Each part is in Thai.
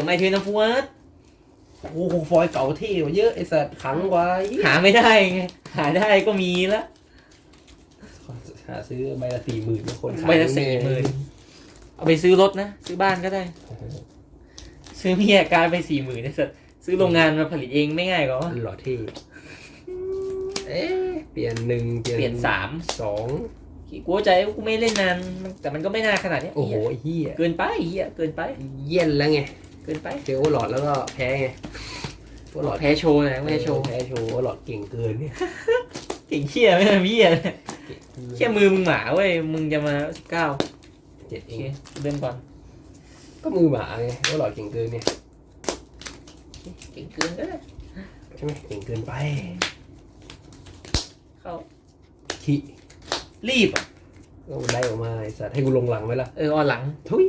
ยวไม่เทน้ำฟูดโอ้โหฟอยล์เก่าเท่กว่าเยอะไอสัตว์ขังไว้หาไม่ได้ไงหาได้ก็มีละหาซื้อใบละสี่หมื่นคนขายใบละ40,000เอาไปซื้อรถนะ ซื้อบ้านก็ได้โอ้โหซื้อมีอาการไปสี่หมื่นนะสัตว์ซื้อโรงงานมาผลิตเองไม่ง่ายกว่าหล่อเท่เอ๊ะเปลี่ยนหนึ่งเปลี่ยนสามสองกูเข้าใจว่ากูไม่เล่นนานมันแต่มันก็ไม่นานขนาดเนี้ยโอ้โหเหี้ยเฮียเกินไปเฮียเกินไป เย็นแล้วไง เกินไปเจอโอเวอร์หลอดแล้วก็แพ้ไงโอเวอร์หลอดแพ้โชว์นะไม่ใช่โชว์แพ้โชว์โอเวอร์หลอดเก่งเกินเนี่ยเก่งเชี่ยไม่ใช่เฮียเชี่ยมือมึงหมาเว้ยมึงจะมาสิบเก้าเจ็ดโอเอเคงเดินก่อนก็มือหมาไงโอเวอร์หลอดเก่งเกินเนี่ยเก่งเกินก็ได้ใช่ไหมเก่งเกินไป เข้าขี้รีบอะก็ได้ออกมาไอ้สัตว์ให้กูลงหลังไว้ละเออออนหลังทุย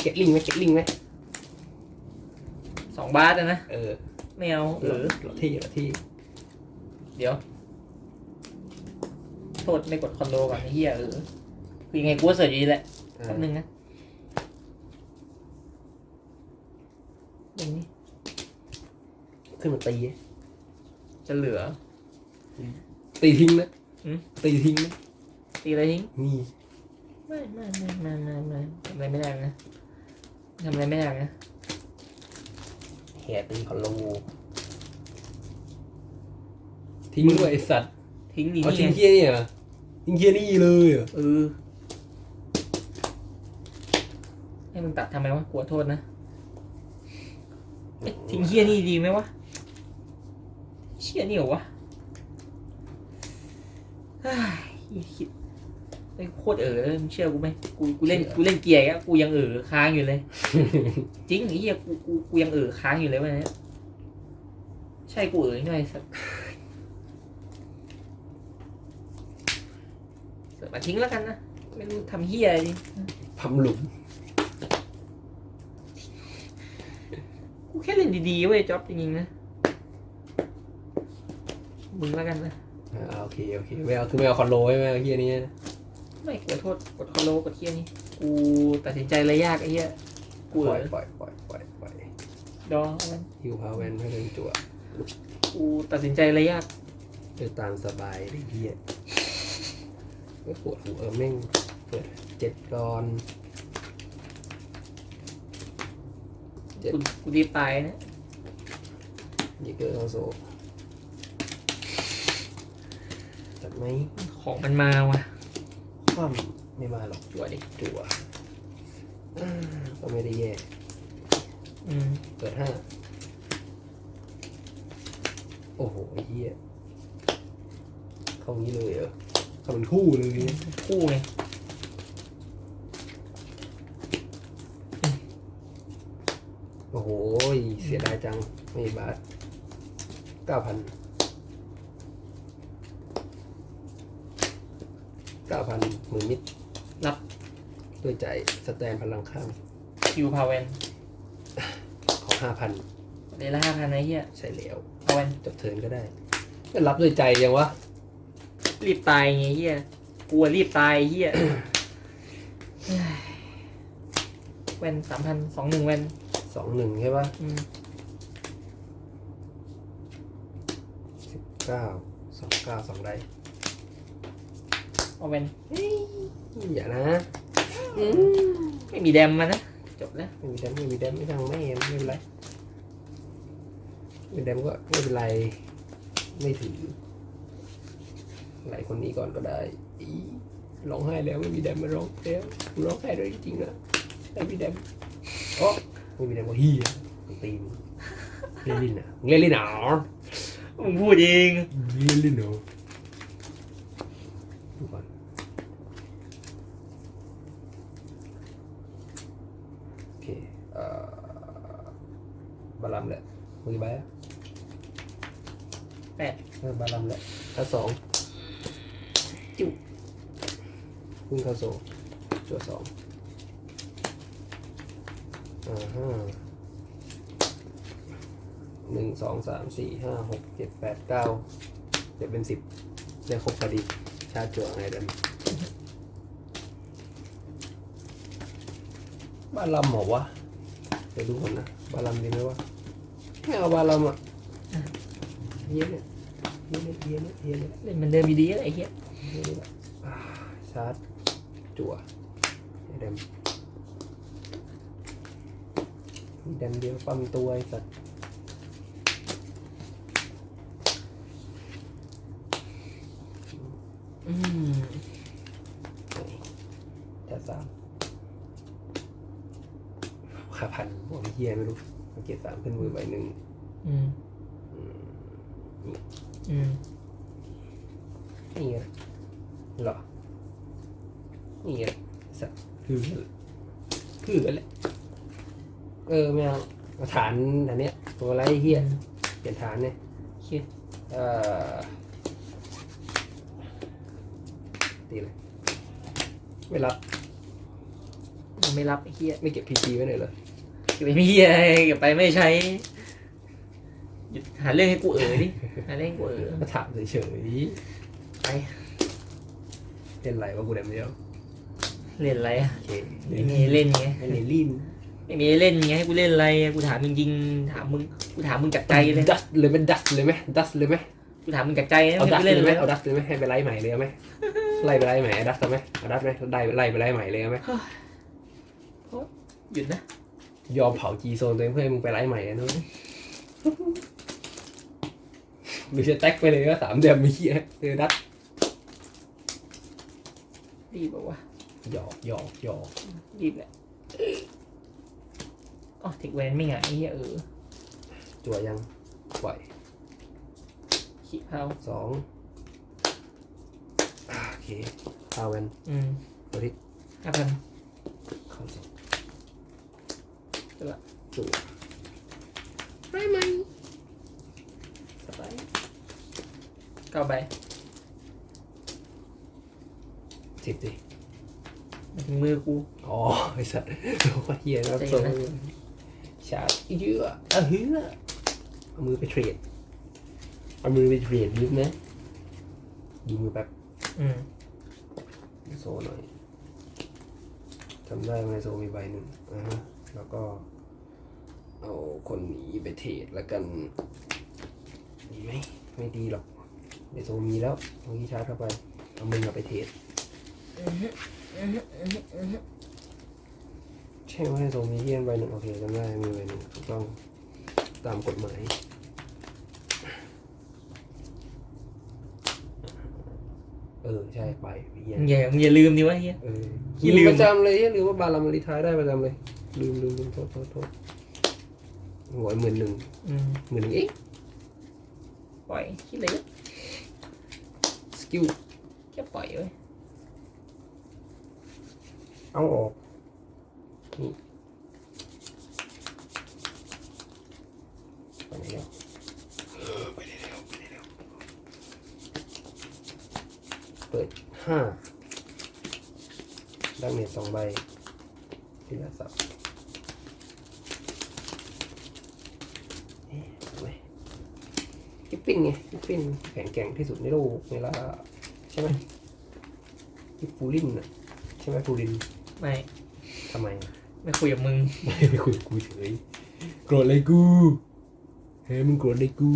เก็ตลิงไหมเก็ตลิงไหมสองบาทอะนะเออไม่เอาเออหล่อเที่หล่อที่ เดี๋ยว โทษไม่กดคอนโดก่อนไอ้เฮียเออคือยังไงกูก็เสิร์ชอยู่ดีแหละอ่าแป๊บนึงนะอย่างนี้ขึ้นมาตีจะเหลือ ตีทิ้งนะหืม ตีทิ้งนะตีอะไรทิ้งนี่ไม่ไม่ไม่ไม่ไม่ไม่ทำอะไรไม่ได้นะ ทำอะไรไม่ได้นะแห่ตีคอนโลทิ้งด้วยไอสัตว์ทิ้งดีเอานี่ทิ้งไงเคี้ยนี่เหรอทิ้งเคี้ยนี่เลยเหรอเออให้มึงตัดทำไมวะกลัวโทษนะเอ๊ะทิ้งเฮียนี่ดีไหมวะเชี่ยนี่เหรอวะเฮ้ยคิด ไอ้โคตรเออเลยมึงเชื่อกูไหมกูกูเล่นกูเล่นเกียร์อะกูยังเออค้างอยู่เลย จริงไอ้เหี้ยกูกูกูยังเออค้างอยู่เลยวันนี้ใช่กูเออหน่อยสักเสิร์ฟมาทิ้งแล้วกันนะไม่รู้ทำเหี้ยอะไรดิพัมหลุมกูแค่เล่นดีๆเว้ยจ็อบจริงๆนะมึงแล้วกันนะอ่าโอเคโอเคไม่เอาคือไม่เอาคอนโลใช่ไหมเอาเคี้ยนี่นะ ไม่กลัวโทษกดคอโลกดเหี้ยนี่ กูตัดสินใจเลยยากไอ้เหี้ยกูปเอล่อยปล่อยปล่อยปล่อยปล่อยดองเอามันฮิวพาวเวนให้เป็นจั่วกูตัดสินใจเลยยากเดินตามสบายไอ้เหี้ยไม่ปวดหัวเออแม่งเปิดเจ็ดก่อน เจ็ด กูกูดีตายนะยิงเกอร์เข้าโซจัดไหมของมันมาว่ะ คว่ำไม่มาหรอกจั่วดิจั่วอ่าก็ไม่ได้แย่อืมเปิดห้าโอ้โหไอ้เหี้ยเข้างี้เลยเหรอเข้าเป็นคู่เลยเนี่ยคู่ไงโอ้โหเสียดายจังไม่มีบาทเก้าพัน เก้าพันหมื่นนิดรับด้วยใจสแตนพลังข้ามคิวพาเวนขอห้าพันเดยวละห้าพันไอ้เหี้ยใช่แล้วพาเวนจบเทิร์นก็ได้ก็รับด้วยใจยังวะรีบตายไงเหี้ยกลัวรีบตายไอ้เหี้ยเวนสามพันสองหนึ่งเวนสองหนึ่งใช่ปะอืมสิบเก้าสองเก้าสองได้ เอาเวนอย่านะไม่มีแดมมานะ จบแล้วไม่มีแดมไม่มีแดมไม่ทางไม่ไม่เป็นไรไม่มีแดมก็ไม่เป็นไร ไม่ถือไหลคนนี้ก่อนก็ได้อีร้องไห้แล้วไม่มีแดมมาร้องแล้วร้องไห้ด้วยจริงๆนะไม่มีแดมโอ้ไม่มีแดมก็เฮียตีนเล่นลิ้นอะมึงเล่นลิ้นหนาวมึงพูดเองเล่นลิ้นหนาวดูก่อนโอเคเอ่อ บาลัมแหละมือใบอะแปดเออบาลัมแหละถ้าสองจุวิ่งเข้าโซ่จั่วสองอ่าห้าหนึ่งสองสามสี่ห้าหกเจ็ดแปดเก้าเจ็ดเป็นสิบได้ครบพอดี ชาร์จจั่วไงเดิม บ้านลำเหรอวะเดี๋ยวดูก่อนนะบ้านลำดีไหมวะไม่เอาบ้านลำอะเฮียเนี่ยเฮียเนี่ยเฮียเนี่ยเฮียเนี่ยเล่นเหมันเดิมดีๆอะไรเฮียเฮียเนี่ยแหละอ่าชาร์จจั่วไอ้แดมมีแดมเดียวปั๊มตัวไอ้สัตว์อืม จะสาม ขาพันผมเฮียไม่รู้มาเกียรสามขึ้นมือใบหนึ่งอืมอืมอืมนี่ไงเหรอนี่ไงสัตว์คือคือกันแหละเออไม่เอาเอาฐานอันเนี้ย ตัวไรเฮียเปลี่ยนฐานเนี่ยเฮียเอ่อตีเลยไม่รับมันไม่รับไอ้เฮียไม่เก็บพีจีไว้หน่อยเหรอ เก็บไปไม่เฮียเก็บไปไม่ใช้หยุดหาเรื่องให้กูเอ๋อดิหาเรื่องให้กูเอ๋อมาถามเฉยไปๆเป็นไรวะกูเดมเดียวเล่นอะไรอะโอเคไม่มีเล่นไงไม่ได้ลินไม่มีเล่นไงให้กูเล่นอะไรอะกูถามจริงๆถามมึงกูถามมึงจากใจเลยดัสเลยไหมดัสเลยไหมดัสเลยไหมกูถามมึงจากใจนะเอาไม่ดัสกูเลเล่ยนไหมเลยเอาดัสเลยไหมให้ไปไล่ใหม่เลยเอาไหมไล่ไปไล่ใหม่เอาดัสเอาไหมเอาดัสไหมได้ไล่ไปไล่ใหม่เลยเอาไหมหยุดนะ ยอมเผาจีโซนตัวเองเพื่อให้มึงไปไล่ใหม่นะนุ้ยหรือจะแท็กไปเลยก็สามเดือนมีเหี้ยเออดัสรีบบอกว่าหยอกหยอกหยอกรีบแหละอ๋อเทคแวนไม่หงายไอ้เฮียเออจั่วยังปล่อยขี้เผาสองอ่าโอเคพาเวนอืม ตัวที่ห้าพันเข้าสอง จั่วจั่วไม่ไม่สบายเก้าใบสิบดิมาถึงมือกูอ๋อไอ้สัตว์โอ้เฮียนะใจโซเย็นนะชาร์จเยอะเออเฮือเอามือไปเทรดเอามือไปเทรดนิดนะยิงมือแป๊บอืมโซหน่อยจำได้ไหมโซมีใบหนึ่งอ่าฮะแล้วก็ เอาคนนี้ไปเทรดแล้วกัน ดีไหมไม่ดีหรอกเดี๋ยวโซมีแล้วเอาที่ชาร์จเข้าไปเอามือเอาไปเทรดอือฮึอือฮึอือฮึอือฮึใช่ว่าโซมีเฮียนใบหนึ่งโอเคจำได้มีใบหนึ่งถูกต้องตามกฎหมายเออใช่ไปเฮียมึงอย่ามึงอย่าลืมดิวะเฮียเออขี้ลืลืมมประจำเลยเหี้ยลืมว่าบาลามารีทายได้ประจำเลย ลืมลืมลืมโทษโทษโทษ หัวหมื่นหนึ่งอืมหมื่นหนึ่งเอ๊ะปล่อยคิดเลยสกิลแค่ปล่อยไว้ยเอาออกนี่ไปไหนแล้วไปได้แล้วไปได้แล้วเปิดห้าดังเน็ตสองใบทีละสับเอ๊ะเอาไหม กิฟฟินไงกิฟฟินแข็งแกร่งที่สุดในโลกเวลาใช่ไหมกิฟฟูลินน่ะใช่ไหมฟูลินไม่ทำไมอะไม่คุยกับมึงไม่ไปคุยกับกูเฉยโกรธเลยกูเฮ้ยมึงโกรธเลยกู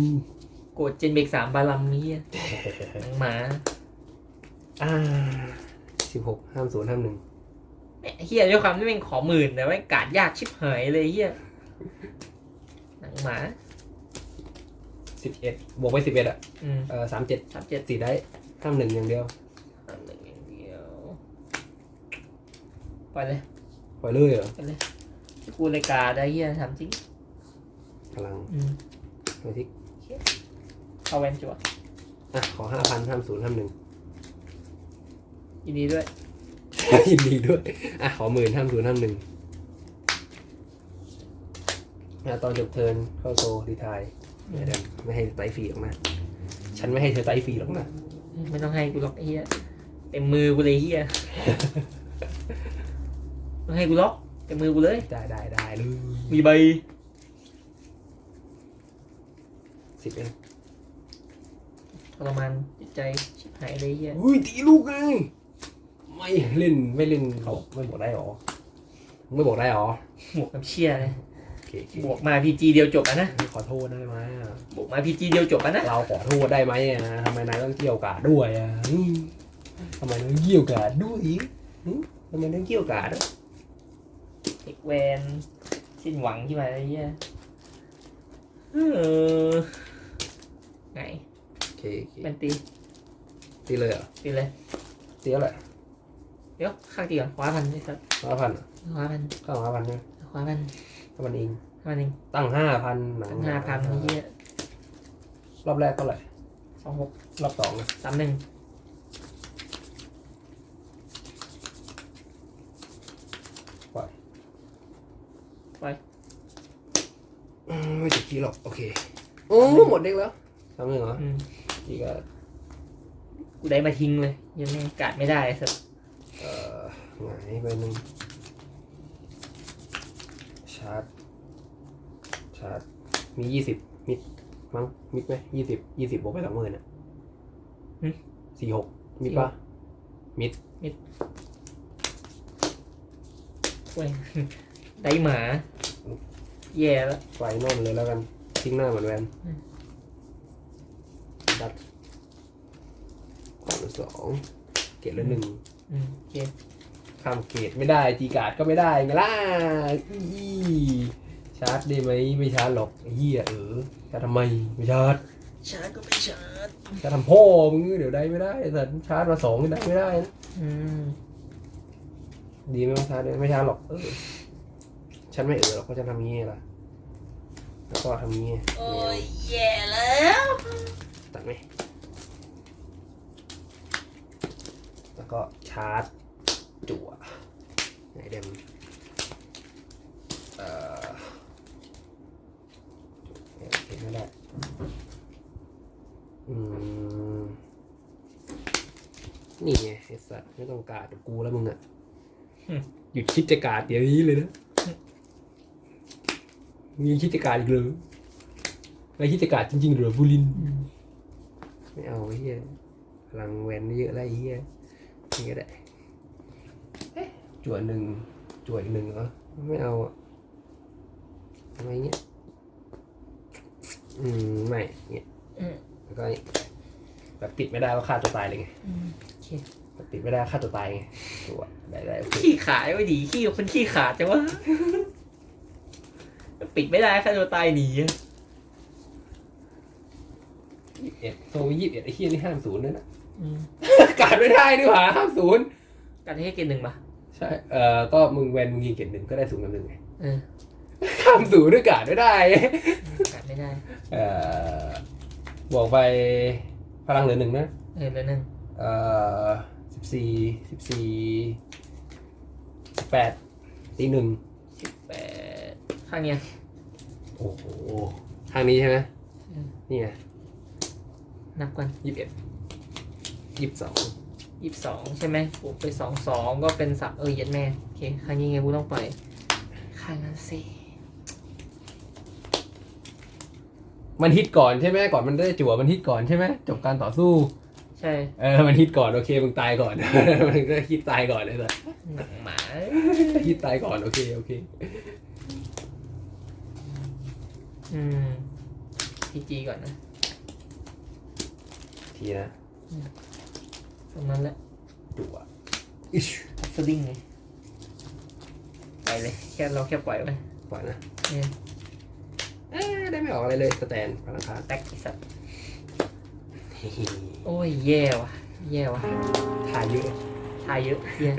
โกรธเจนเบกสามบาลัมนี้ยหนังหมาอ่าสิบหกห้ามศูนย์ห้ามหนึ่งเนี่ยเฮียด้วยความที่เป็นขอหมื่นแต่ว่ากาดยากชิบหายเลยเฮียหนังหมา สิบเอ็ดบวกไปสิบเอ็ดอะอืมเออสามเจ็ดสามเจ็ดสี่ได้ห้ามหนึ่งอย่างเดียวสามหนึ่งอย่างเดียวปล่อยเลยปล่อยเลยเหรอปล่อยเลยกูเลยกาได้เฮียทำจริงพลังอืมไม่ทิกเข้าแวนจั่วอะขอห้าพันห้ามศูนย์ห้ามหนึ่ง ยินดีด้วยยินดีด้วย อะ ขอหมื่นห้ามศูนย์ห้ามหนึ่งอะตอนจบเทิร์นเข้าโซดีทายไม่ได้ไม่ให้ไตฟรีหรอกนะ ฉันไม่ให้เธอไตฟรีหรอกนะ ไม่ต้องให้กูล็อกไอ้เฮียเต็มมือกูเลยเฮียต้องให้กูล็อกเต็มมือกูเลย ได้ได้ได้เลยมีใบสิบเองทรมานจิตใจชิบหายเลยเฮียอุ้ยตีลูกไงไม่เล่นไม่เล่นเขาไม่บอกได้หรอมึงไม่บอกได้หรอบวกกับเชียเลยโอ เคโอเคบวกมาพีจีเดียวจบอะนะขอโทษได้ไหมอะบวกมาพีจีเดียวจบอะนะเราขอโทษได้ไหมอะทำไมนายต้องเกี่ยวกาดด้วยอะอืมทำไมต้องเกี่ยวกาดด้วยอืมทำไมต้องเกี่ยวกาดด้วยเอกแวนสิ้นหวังที่มาไอ้เหี้ยเออไงโอเคโอเคเป็นตีตีเลยเหรอตีเลยตีเท่าไหร่เดี๋ยวข้างตีก่อนคว้าพันนี่ครับห้าพันคว้าพันข้าวห้าพันใช่ไหมคว้าพัน ห้าพันเองพันหนึ่งตั้งห้าพันหนังตั้งห้าพันไอ้เหี้ยรอบแรกเท่าไหร่สองหกรอบสองนะสามหนึ่งอืมไม่ถึงทีหรอกโอเคโอ้หมดเด็กแล้วทำหนึ่งเหรออืมอีกอะกูได้มาทิ้งเลย ยังไม่กัดไม่ได้สักเอ่อหงายไปหนึ่งชาร์จชาร์จ มียี่สิบมิดมั้งมิดไหมยี่สิบยี่สิบบวกไปสองหมื่นอะสี่หกมิดปะมิดเว้ยได้หมา แย่แล้ว ไฟนอนเลยแล้วกัน ทิ้งหน้าเหมือนแวนอืม ดัดขวานสองเกตละหนึ่ง อืมโอเคข้ามเกตไม่ได้จีการ์ดก็ไม่ได้ไงล่ะอี ชาร์จได้ไหมไม่ชาร์จหรอกไอ้เหี้ยเออชาร์จทำไมไม่ชาร์จชาร์จก็ไม่ชาร์จชาร์จทำพ่อมึงเดี๋ยวได้ไม่ได้แต่ชาร์จมาสองก็ได้ไม่ได้นะอืมดีไหมว่าชาร์จเนี่ยไม่ชาร์จหรอกเออฉันไม่เออหรอกเพราะฉันทำงี้ไงล่ะแล้วก็ทำงี้ไงโอ้ยแย่แล้วตัดไหมแล้วก็ชาร์จจั่วไหนเดมเอ่อเอ๊ะเห็น ไม่ได้ อืม นี่ไงไอ้สัตว์ไม่ต้องการดกับกูแล้วมึงอะหยุดคิดจะการดเดี๋ยวนี้เลยนะมึงยังคิดจะการดอีกเลยไม่คิดจะการดจริงๆเหรอบุรินทร์อืมไม่เอาไอ้เฮียพลังแวนเยอะแล้วไอ้เฮียนี่ก็ได้เอ๊ะจวดหนึ่งจวดอีกหนึ่งเหรอ ไม่เอาอะทำไมเงี้ย อืมไม่เงี้ยอืมแล้วก็นี่แบบติดไม่ได้ว่าฆ่าตัวตายเลยไงอืมโอเคแบบติดไม่ได้ฆ่าตัวตายไงตัวได้ได้โอเคขี้ขายไว้ดีขี้คนขี้ขาดจังวะ ปิดไม่ได้ค่าตัวตายหนีอะยี่สิบเอ็ดโซยี่สิบเอ็ดไอ้เฮียนี่ห้ามศูนย์ด้วยนะ อืมการไม่ได้นี่หว่าห้ามศูนย์การให้เกณฑ์หนึ่งปะใช่เอ่อก็มึงแวนมึงยิงเก็บหนึ่งก็ได้ศูนย์กับหนึ่งไงเออ ห้ามศูนย์ด้วยการไม่ได้กัดไม่ได้ เอ่อบอกไปพลังเหลือหนึ่งนะ เออแล้วหนึ่งเอ่อสิบสี่สิบสี่แปดตีหนึ่งสิบแปดข้างเนี้ย โอ้โหทางนี้ใช่ไหมอืม นี่ไงนับกันยี่สิบเอ็ดยี่สิบสองยี่สิบสองใช่ไหมบวกไปสองสองก็เป็นสับเออเย็ดแม่ โอเค ข้างนี้ไงกูต้องปล่อยข้างนั้นสิ มันฮิตก่อนใช่ไหมก่อนมันได้จั่วมันฮิตก่อนใช่ไหมจบการต่อสู้ ใช่เออมันฮิตก่อนโอเคมึงตายก่อน มันก็ฮิตตายก่อนเลยสัสหนังหมาฮิตตายก่อนโอเคโอเค อืมพีจีก่อนนะทีนะตรงนั้นแหละจั่วอิชสดิ้งไงไปเลยแค่เราแค่ปล่อยไปปล่อยนะเนี่ยเอ้ย ได้ไม่ออกอะไรเลยสแตนพลังคาแตกไอ้สัตว์โอ้ยแย่ว่ะแย่ว่ะทายเยอะทายเยอะเฮีย